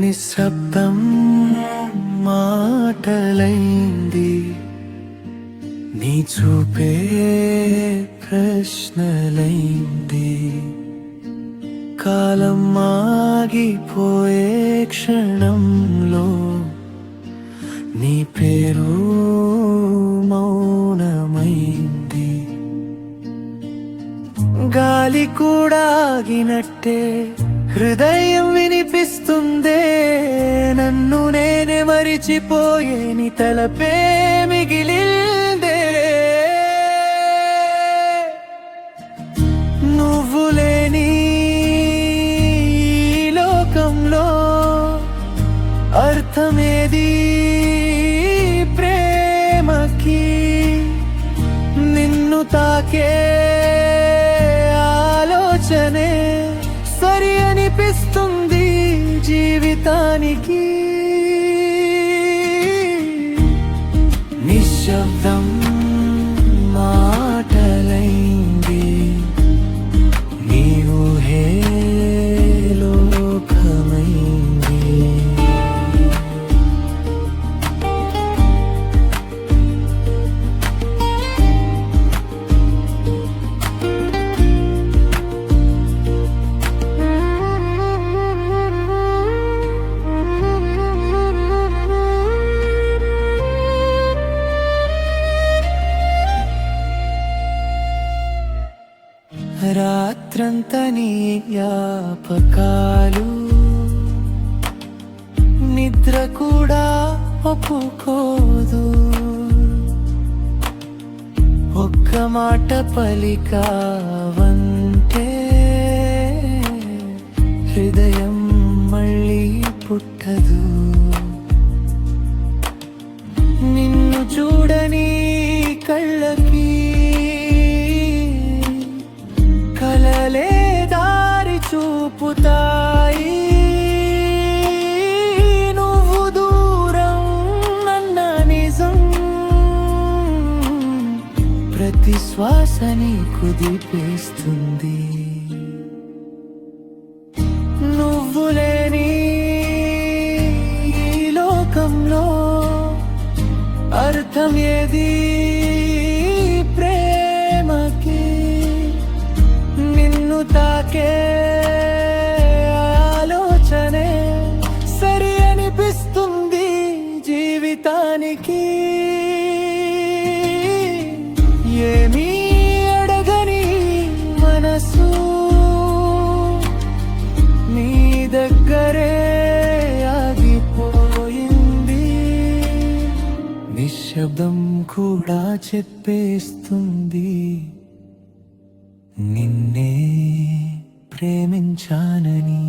నిశ్శబ్దం మాటలైంది. నీ చూపే ప్రశ్నలైంది. కాలం ఆగిపోయే క్షణంలో నీ పేరు మౌనమైంది. గాలి కూడా ఆగినట్టే హృదయం వినిపిస్తుందే నన్ను నేనే మరిచిపోయే నీ తలపే మిగిలిందే. నువ్వు లేని లోకంలో అర్థమేది? ప్రేమకి నిన్ను తాకే జీవితానికి నిశ్శబ్దం రాత్రంత నీ జ్ఞాపకాలు. నిద్ర కూడా ఒప్పుకోదు. ఒక్క మాట పలికావంటే హృదయం మళ్ళీ పుట్టదు. నిన్ను చూడని కళ్ళకి కలలే దారి చూపుతాయి. నువ్వు దూరం నన్న నిజం. ప్రతి శ్వాసని కుదిపేస్తుంది నువ్వు లేని ఈ లోకంలో అర్థం ఏది? నాకే ఆలోచనే సరి అనిపిస్తుంది జీవితానికి. ఏమీ అడగని మనసు నీ దగ్గరే ఆగిపోయింది. నిశ్శబ్దం కూడా చెప్పేస్తుంది. నిన్నే ప్రేమించానని